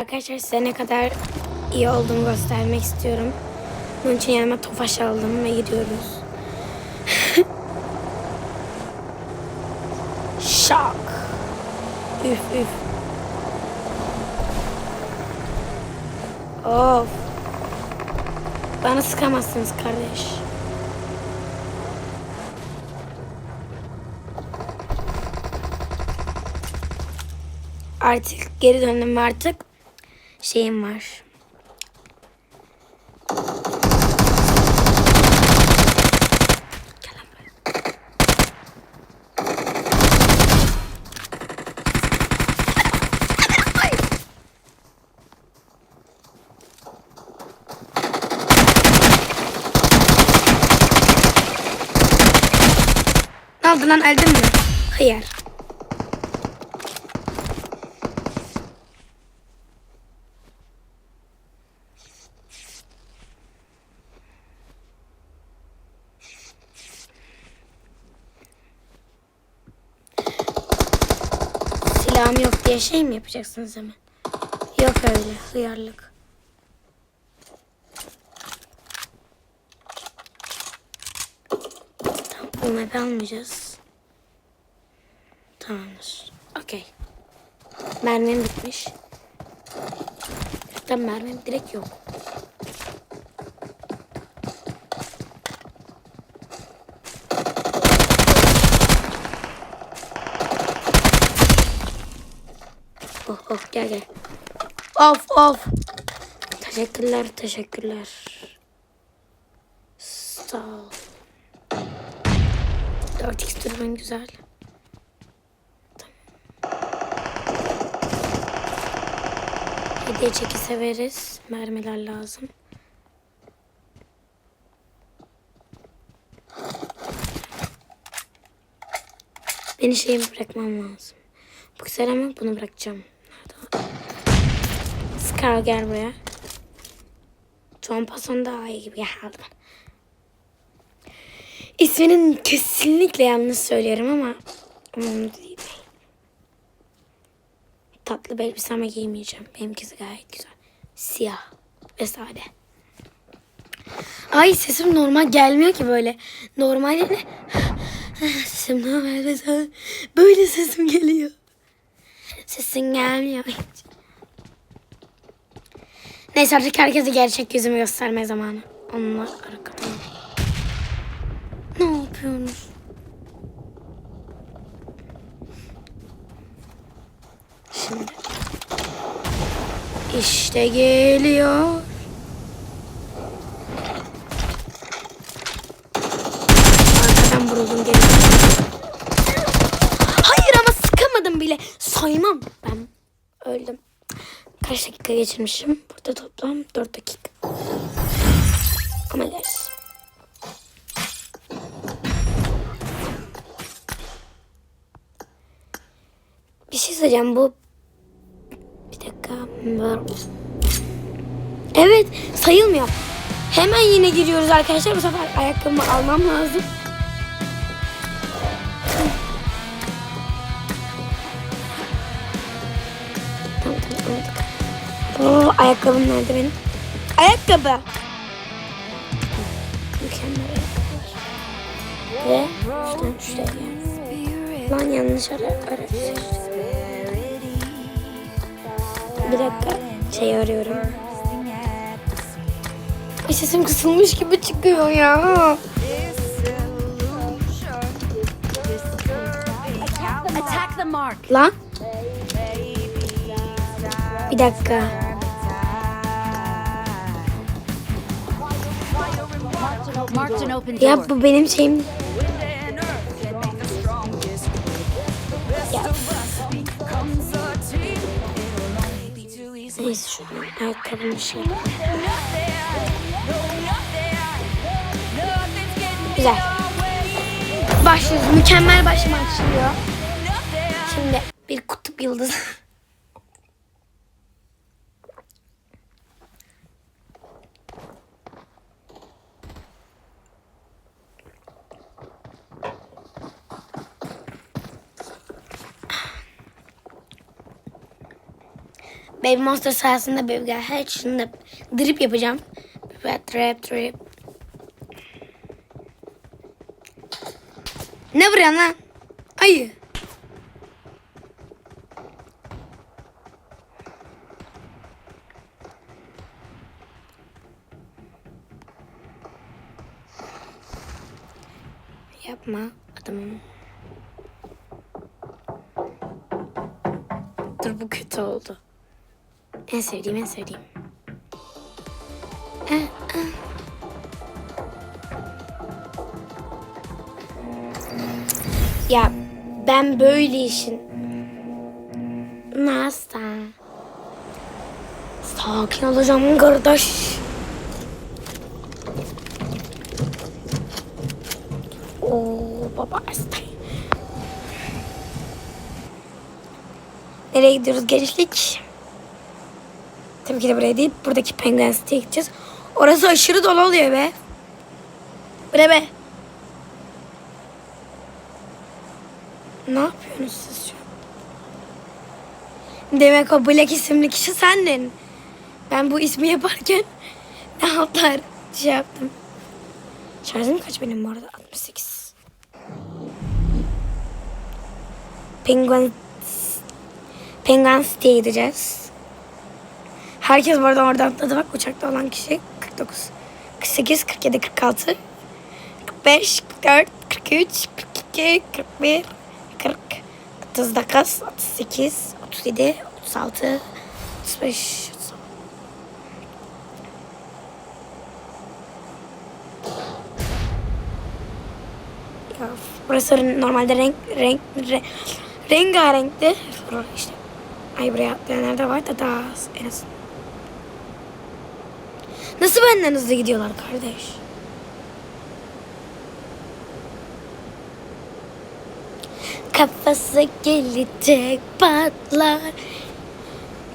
Arkadaşlar size ne kadar iyi olduğumu göstermek istiyorum. Bunun için yanıma tofaş aldım ve gidiyoruz. Şak. Üf üf. Of. Bana sıkamazsınız kardeş. Artık geri döndüm artık şeyim var. Ne oldu lan öldün mü? Hayır. Şey mi yapacaksınız hemen? Yok öyle hıyarlık. Tamam bu almayacağız. Tamamdır. Okey. Mermim bitmiş. Hatta mermim direkt yok. Oh oh gel gel. Of of. Teşekkürler teşekkürler. Sağ ol. 4x türbün güzel. Hediye çeki severiz. Mermiler lazım. Beni şeyimi bırakmam lazım. Bu ama bunu bırakacağım. Scar gel buraya. John Passon daha iyi gibi geldi. İsminin kesinlikle yanlış söylerim ama. Tatlı bir elbise ama giymeyeceğim. Benimkisi gayet güzel. Siyah ve sade. Ay sesim normal gelmiyor ki böyle. Normalde sesim normal. Böyle sesim geliyor. Sesin gelmiyor hiç. Neyse artık herkese gerçek yüzümü gösterme zamanı. Onunla arkada. Ne yapıyorsunuz? Şimdi. İşte geliyor. Arkadan vuruldum geri. Hayır ama sıkamadım bile. Saymam. Ben öldüm. Kaç dakika geçirmişim? Burada toplam 4 dakika. Ama guys. Bir şey söyleyeceğim bu. Bir dakika. Evet sayılmıyor. Hemen yine giriyoruz arkadaşlar. Bu sefer ayakkabımı almam lazım. Tamam tamam anladık. Oo, ayakkabım nerede benim? Ayakkabı. Mükemmel ayakkabılar. Ve şuradan şuraya gel. Lan yanlış ara seçtim. Bir dakika şey arıyorum. Ay sesim kısılmış gibi çıkıyor ya. Attack the mark. Lan. Bir dakika. Ya bu benim şeyim. Neyse şuradan ayakkabımı şey. Güzel. Başlıyoruz. Mükemmel başım açılıyor. Şimdi bir kutup yıldızı. Baby Monster sayesinde Baby Gel her şunu drip yapacağım. Drip drip drip. Ne vuruyorsun lan? Ayı. Yapma adamım. Dur bu kötü oldu. En sevdiğim en sevdiğim. Eh, eh. Ya ben böyle işin nasıl? Sakin olacağım kardeş. Oo baba hasta. Nereye gidiyoruz gençlik? Tabii ki de buraya değil. Buradaki Penguin City'ye gideceğiz. Orası aşırı dolu oluyor be. Bu ne be? Ne yapıyorsunuz siz şu? Demek o Black isimli kişi sendin. Ben bu ismi yaparken ne haltlar şey yaptım. Şarjım kaç benim bu arada? 68. Penguin Penguin City'ye gideceğiz. Herkes bu arada orada atladı bak uçakta olan kişi 49, 48, 47, 46, 45, 44, 43, 42, 41, 40, 39, 38, 37, 36, 35, 36. Ya, burası normalde renk renk re, rengarenkti. İşte ay buraya atlayanlar da var da daha az en azından. Nasıl benden hızlı gidiyorlar kardeş? Kafası gelecek patlar.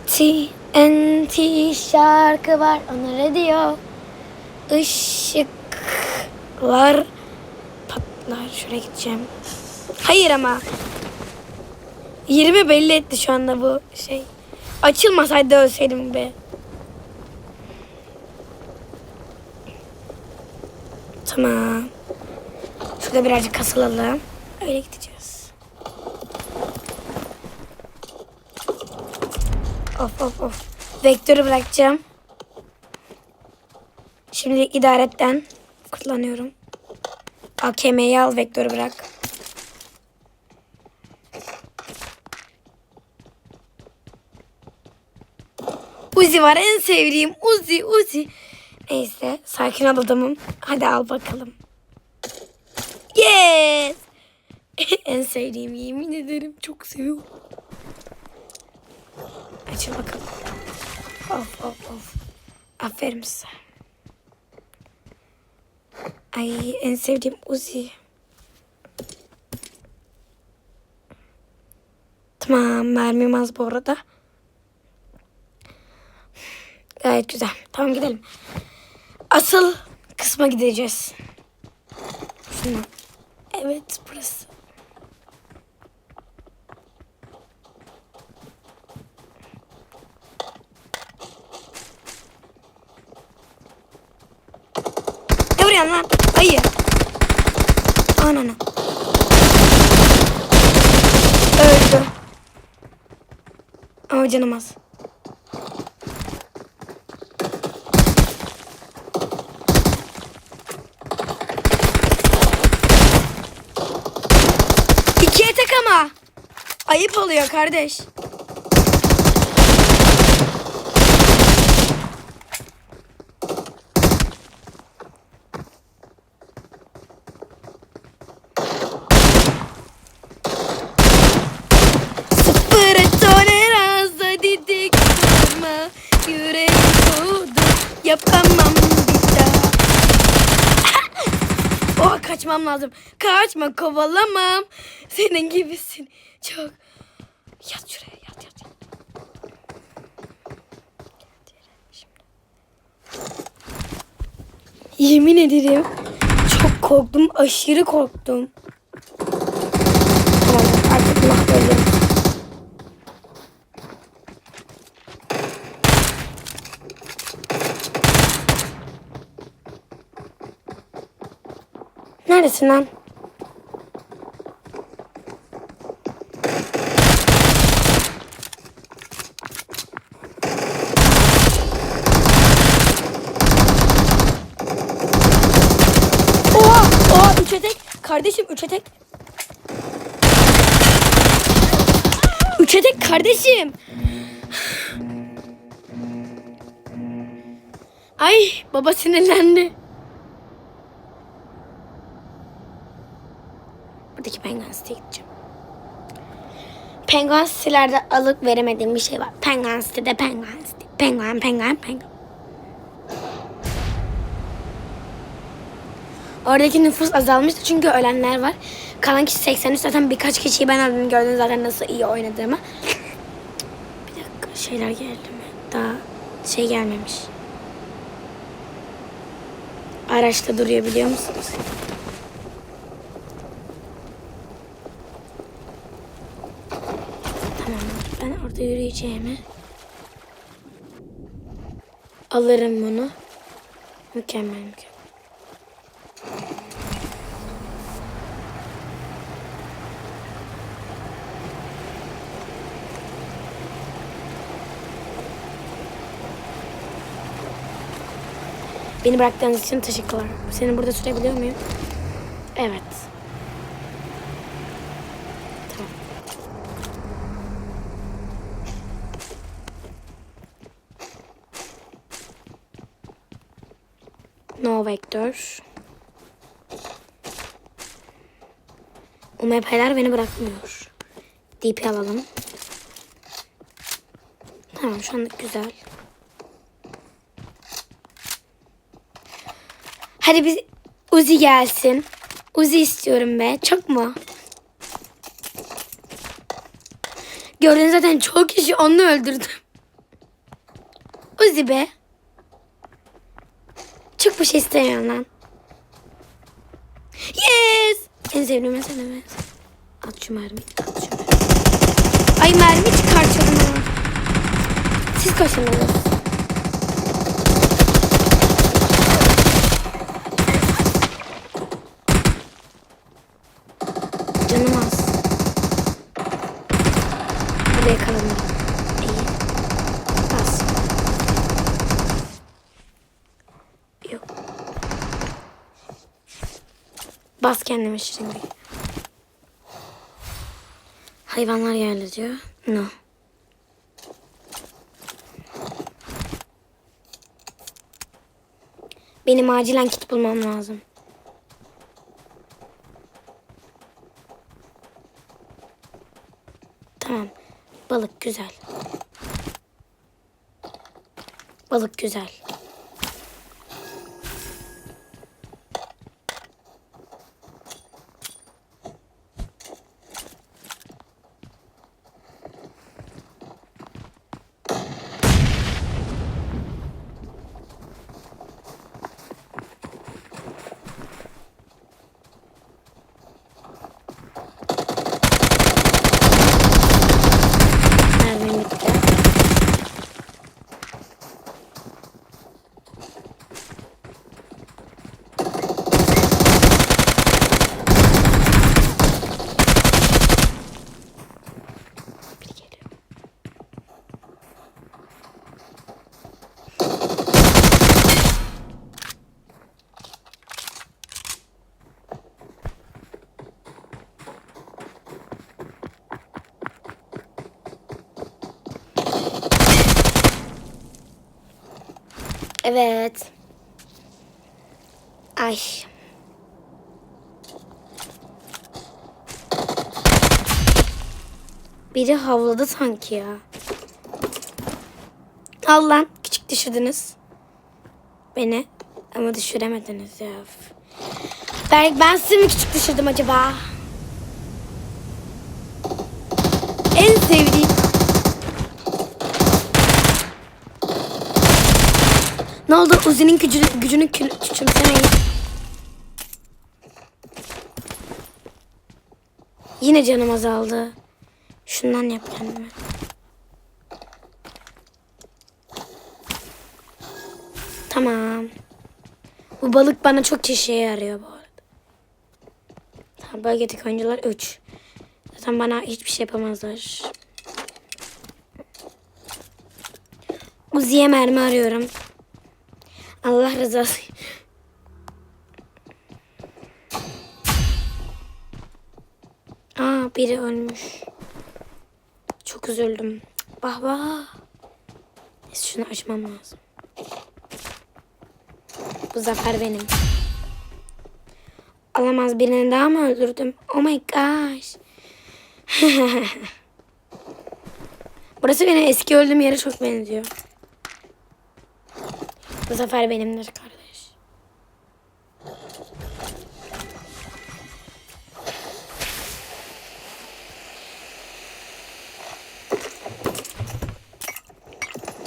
TNT şarkı var onlara diyor. Işıklar patlar. Şuraya gideceğim. Hayır ama. Yerimi belli etti şu anda bu şey. Açılmasaydı ölseydim be. Tamam. Şurada birazcık kasılalım. Öyle gideceğiz. Of of of. Vektörü bırakacağım. Şimdi idaretten kullanıyorum. AKM'yi al vektörü bırak. Uzi var en sevdiğim Uzi Uzi. Neyse sakin ol adamım. Hadi al bakalım. Yes. en sevdiğim yemin ederim çok seviyorum. Açıl bakalım. Of of of. Aferin size. Ay en sevdiğim Uzi. Tamam mermim az bu arada. Gayet güzel. Tamam gidelim. Asıl kısma gideceğiz. Şuna. Evet burası. Ne vuruyorsun lan? Ayı. Ananı. Öldü. Ama canım az. İkiye tek ama. Ayıp oluyor kardeş. Yapamam bir daha Oh kaçmam lazım. Kaçma kovalamam. Senin gibisin çok. Yat şuraya yat yat. yat. Yemin ederim çok korktum. Aşırı korktum. Tamam artık mahvoldum. Neredesin lan? Kardeşim üçe tek. Üçe tek kardeşim. Ay baba sinirlendi. Buradaki penguen siteye gideceğim. Penguen sitelerde alıp veremediğim bir şey var. Penguen sitede penguen site. Penguen penguen penguen. Oradaki nüfus azalmıştı çünkü ölenler var. Kalan kişi 83 zaten birkaç kişiyi ben aldım gördünüz zaten nasıl iyi oynadığımı. Bir dakika şeyler geldi mi? Daha şey gelmemiş. Araçta duruyor biliyor musunuz? Tamam ben orada yürüyeceğimi alırım bunu. Mükemmel mükemmel. Beni bıraktığınız için teşekkürler. Seni burada sürebiliyor muyum? Evet. Tamam. No vektör. UMP'ler beni bırakmıyor. DP alalım. Tamam şu anlık güzel. Hadi biz Uzi gelsin. Uzi istiyorum be. Çok mu? Gördüğünüz zaten çok kişi onu öldürdüm. Uzi be. Çok bir şey istemiyorum lan. Yes! En sevdiğim mesela evet. At şu mermi. At şu mermi. Ay mermi çıkartıyorum ama. Siz kaçındınız. Canım az. Burada yakaladım. İyi. Az. Yok. Bas kendime şiringi. Hayvanlar geldi diyor. No. Benim acilen kit bulmam lazım. Tamam. Balık güzel. Balık güzel. Mermim bitti. Biri geliyor. Evet. Ay. Biri havladı sanki ya. Al lan. Küçük düşürdünüz. Beni. Ama düşüremediniz ya. Belki ben sizi mi küçük düşürdüm acaba? En sevdiğim. Ne oldu? Uzi'nin gücünü, gücünü kü- küçümsemeyin. Yine canım azaldı. Şundan yap kendime. Tamam. Bu balık bana çok işe yarıyor bu arada. Bölgedeki oyuncular 3. Zaten bana hiçbir şey yapamazlar. Uzi'ye mermi arıyorum. Allah rızası. Aa biri ölmüş. Çok üzüldüm. Bah bah. Neyse şunu açmam lazım. Bu zafer benim. Alamaz birini daha mı öldürdüm? Oh my gosh. Burası benim eski öldüğüm yere çok benziyor. Bu zafer benimdir kardeş.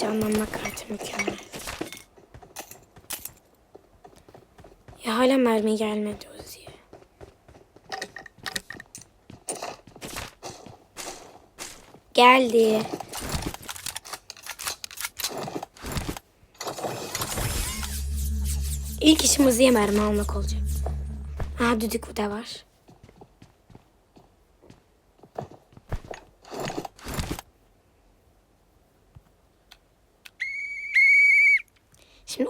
Canlanma kartı mükemmel. Ya hala mermi gelmedi Uzi'ye. Geldi. İlk işim Uzi'ye mermi almak olacak. Aha düdük bu da var.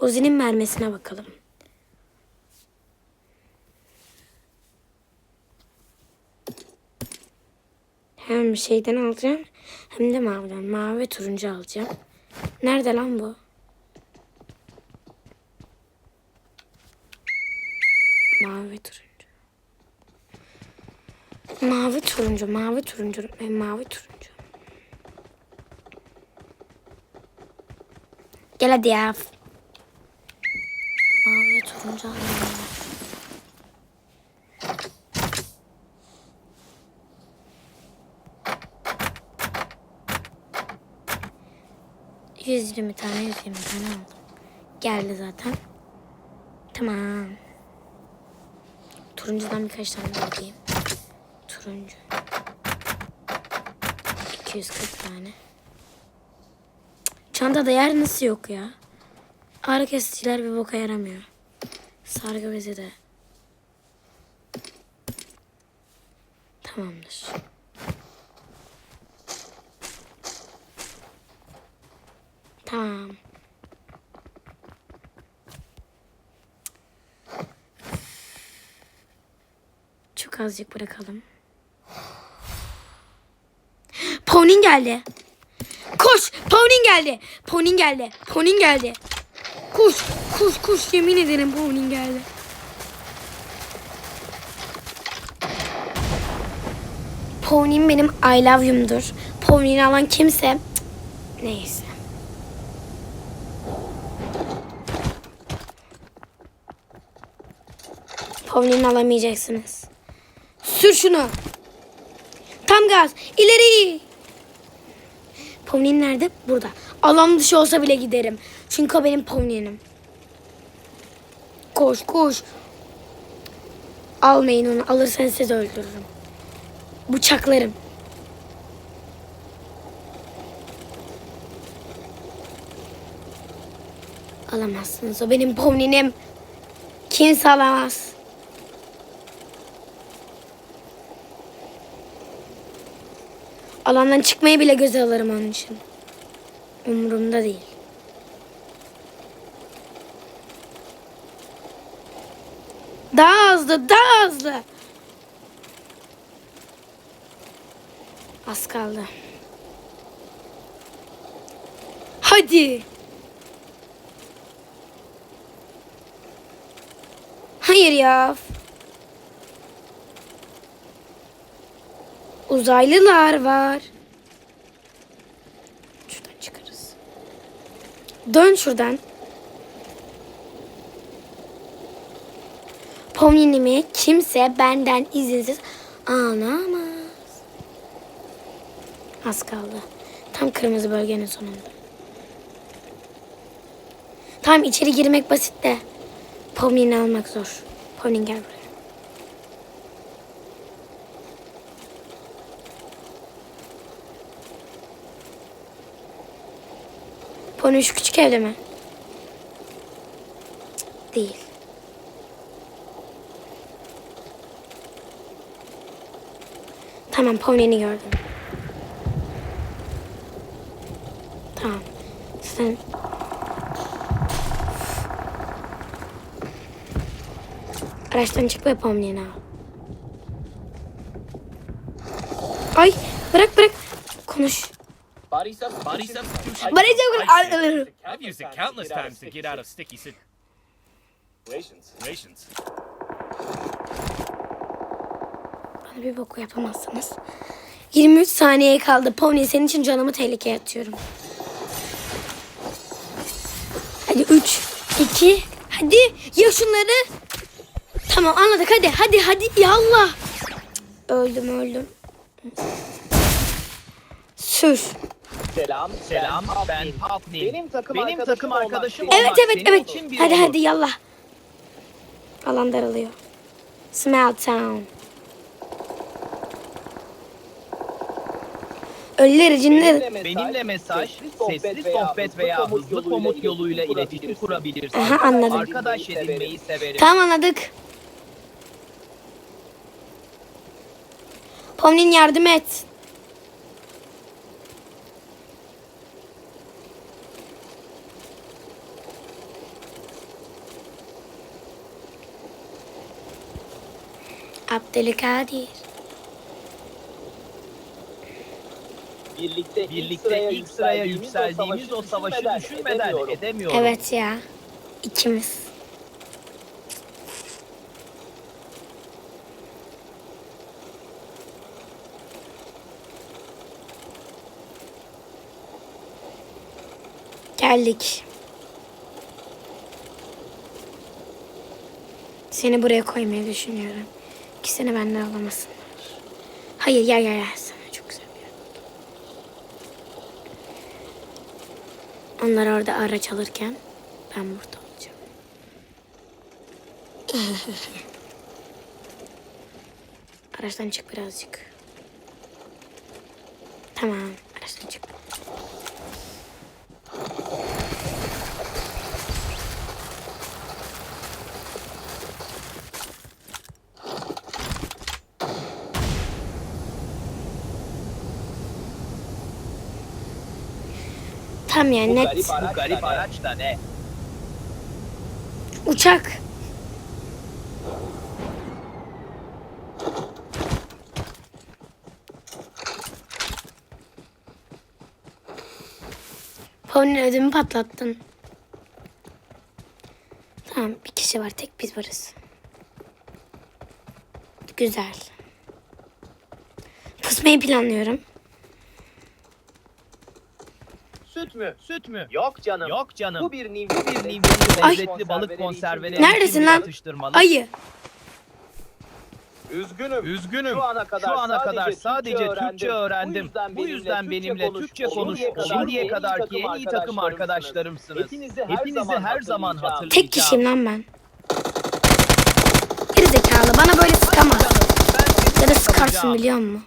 Uzi'nin mermisine bakalım. Hem şeyden alacağım hem de maviden. Mavi ve turuncu alacağım. Nerede lan bu? Mavi ve turuncu. Mavi turuncu, mavi turuncu ve mavi turuncu. Gel hadi ya. Turuncu alayım. Yüz yirmi tane, yüz yirmi tane aldım. Geldi zaten. Tamam. Turuncudan birkaç tane alayım. Turuncu. 240 tane. Çantada yer nasıl yok ya? Ağrı kesiciler bir boka yaramıyor. Sargı bezi de. Tamamdır. Tamam. Çok azıcık bırakalım. Ponin geldi. Koş! Ponin geldi. Ponin geldi. Ponin geldi. Koş! Koş koş yemin ederim Ponin geldi. Ponin benim I love you'mdur. Ponin'i alan kimse Cık, neyse. Pavlin'i alamayacaksınız. Sür şunu. Tam gaz. İleri. Pavlin nerede? Burada. Alan dışı olsa bile giderim. Çünkü o benim Pavlin'im. Koş koş. Almayın onu. Alırsanız sizi öldürürüm. Bıçaklarım. Alamazsınız. O benim Pavlin'im. Kimse alamaz. Alandan çıkmayı bile göze alırım onun için. Umurumda değil. Daha hızlı, daha hızlı. Az kaldı. Hadi. Hayır ya. Uzaylılar var. Şuradan çıkarız. Dön şuradan. Pominimi kimse benden izinsiz alamaz. Az kaldı. Tam kırmızı bölgenin sonunda. Tam içeri girmek basit de. Pomni'ni almak zor. Pomni gel buraya. Pony şu küçük evde mi? Değil. Tamam Pony'ni gördüm. Tamam. Sen... Araçtan çık ve Pony'ni al. Ay bırak bırak. Konuş. Body substitution. Body substitution. I've used it countless times to get out of sticky Situations. situations. Bana bir boku yapamazsınız. 23 saniye kaldı. Pony senin için canımı tehlikeye atıyorum. Hadi 3, 2, hadi ya şunları. Tamam anladık hadi hadi hadi ya Allah. Öldüm öldüm. Sür. Selam. Selam, ben Alpin. Benim takım Benim arkadaşım takım arkadaşım Evet olmak evet senin evet. için bir Hadi onur. hadi yallah. Alan daralıyor. Smell Town. Ölüleri cinleri. Benimle mesaj, sesli sohbet veya hızlı komut yoluyla iletişim kurabilirsin. Aha, anladım. Arkadaş edinmeyi severim. Tamam anladık. Pomnin yardım et. Abdülkadir. Birlikte, Birlikte ilk sıraya yükseldiğimiz o savaşı düşünmeden edemiyorum. Evet ya. İkimiz. Geldik. Seni buraya koymayı düşünüyorum. İkisini benden alamasınlar. Hayır gel gel gel. Sana çok güzel bir yer buldum. Onlar orada araç alırken ben burada olacağım. Araçtan çık birazcık. Tamam, araçtan çık. Tam yani net. garip Bu garip araç da ne? Uçak. Pony'nin ödümü patlattın. Tamam bir kişi var tek biz varız. Güzel. Pusmayı planlıyorum. Süt mü? Süt mü? Yok canım. Yok canım. Bu bir niv. Bu bir nimeli Ay. lezzetli balık konserveleri Neredesin lan? Ayı. Üzgünüm. Üzgünüm. Şu ana kadar, Şu ana kadar sadece Türkçe öğrendim. Bu yüzden benimle Türkçe konuş. Şimdiye kadar ki en iyi takım arkadaşlarımsınız. Hepinizi her Hepinizi zaman her zaman hatırlayacağım. Tek kişiyim lan ben. Geri zekalı bana böyle sıkamaz. Ya da sıkarsın biliyor musun?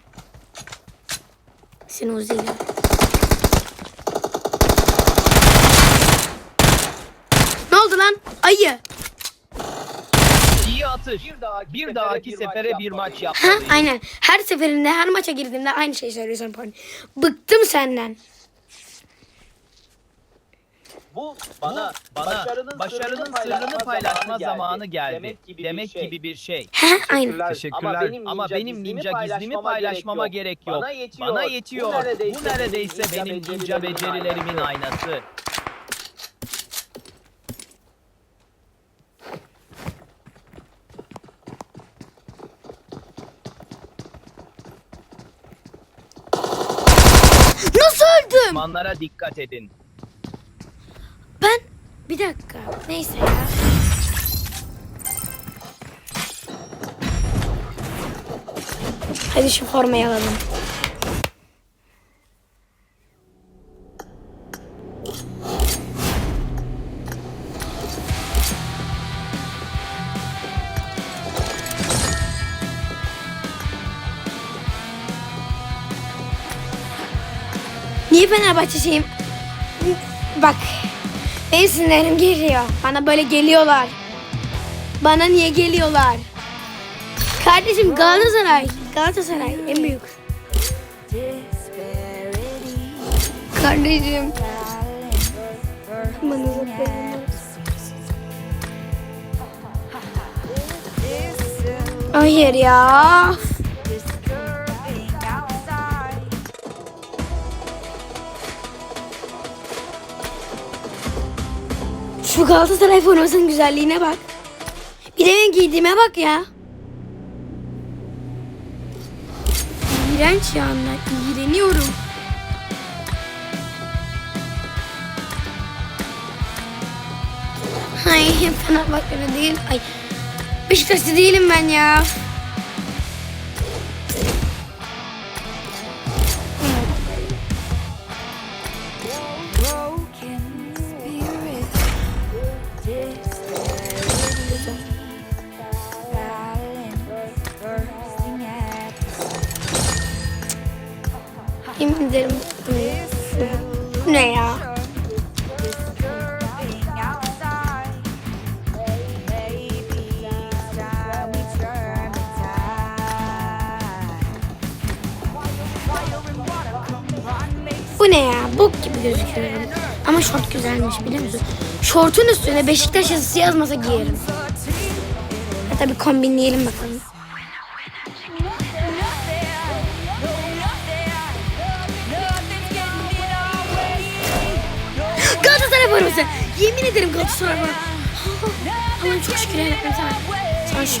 Seni uziyle. Ne oldu lan? Ayı. İyi atış. Bir dahaki sefere bir maç Ha yapmalıyız. aynen. Her seferinde her maça girdiğimde aynı şeyi söylüyorsun Pony. Bıktım senden. Bu bana, Bana başarının sırrını paylaşma zamanı geldi. Demek gibi bir şey. Ha aynen. Teşekkürler ama benim ninja gizlimi paylaşmama gerek yok. Bana yetiyor. Bu neredeyse benim ninja becerilerimin aynası. Nasıl öldüm? Düşmanlara dikkat edin. Ben bir dakika. Neyse ya. Hadi şu formayı alalım. Fenerbahçe'yim. Bak. Benim sinirlerim geliyor. Bana böyle geliyorlar. Bana niye geliyorlar? Kardeşim Galatasaray. Galatasaray en büyük. Kardeşim. Bana Hayır ya. Şu Galatasaray formasının güzelliğine bak. Bir de benim giydiğime bak ya. İğrenç ya anne. İğreniyorum. Ay Fenerbahçe'de değil. Ay Beşiktaş'ta değilim ben ya. Bu ne ya? Bu ne ya? Bok gibi gözüküyor. Ama şort güzelmiş biliyor musun? Şortun üstüne Beşiktaş yazısı yazmasa giyerim. Hatta bir kombinleyelim bakalım.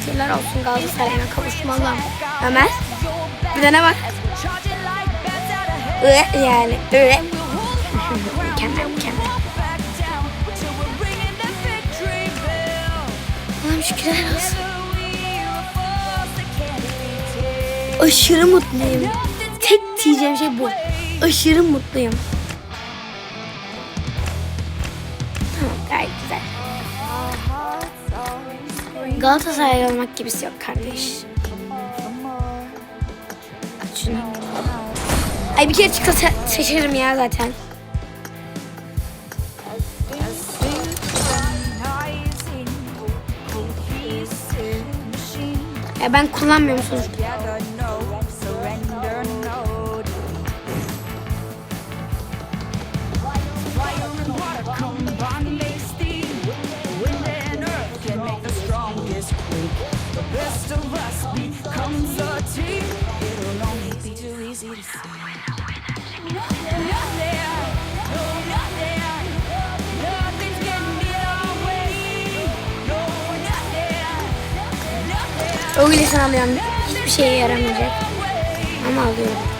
Şükürler olsun Galatasaray'a kavuştum Allah'ım. Ömer. Bir de ne var? Yani. Mükemmel mükemmel. Allah'ım şükürler olsun. Aşırı mutluyum. Tek diyeceğim şey bu. Aşırı mutluyum. Galatasaray olmak gibisi yok kardeş. Şunu. Ay bir kere çıksa se- seçerim ya zaten. Ya ben kullanmıyorum sonuçta. Öylesine alıyorum. Hiçbir şeye yaramayacak. Ama alıyorum.